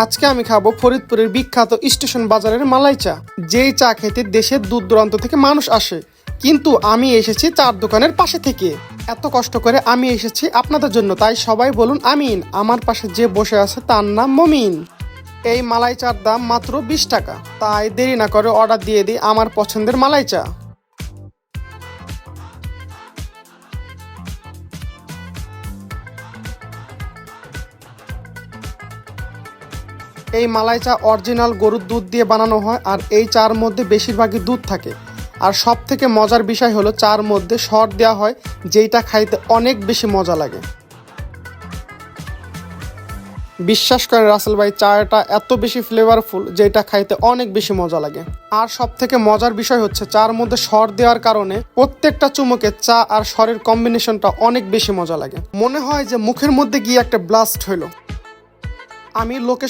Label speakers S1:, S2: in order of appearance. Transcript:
S1: আজকে আমি খাব ফরিদপুরের বিখ্যাত স্টেশন বাজারের মালাই চা। যেই চা খেতে দেশের দূর দূরান্ত থেকে মানুষ আসে, কিন্তু আমি এসেছি চার দোকানের পাশে থেকে। এত কষ্ট করে আমি এসেছি আপনাদের জন্য, তাই সবাই বলুন আমিন। আমার পাশে যে বসে আছে তার নাম মমিন। এই মালাই চার দাম মাত্র বিশ টাকা। তাই দেরি না করে অর্ডার দিয়ে দিই আমার পছন্দের মালাই চা। এই মালাই চা অরিজিনাল গরুর দুধ দিয়ে বানানো হয় আর এই চার মধ্যে বেশিরভাগই দুধ থাকে। আর সব থেকে মজার বিষয় হলো চার মধ্যে সর দেওয়া হয় যেইটা খাইতে অনেক বেশি মজা লাগে। বিশ্বাস করেন রাসেল ভাই, চাটা এত বেশি ফ্লেভারফুল যেটা খাইতে অনেক বেশি মজা লাগে। আর সব থেকে মজার বিষয় হচ্ছে চার মধ্যে সর দেওয়ার কারণে প্রত্যেকটা চুমুকে চা আর সরের কম্বিনেশনটা অনেক বেশি মজা লাগে। মনে হয় যে মুখের মধ্যে গিয়ে একটা ব্লাস্ট হইল। আমি লোকে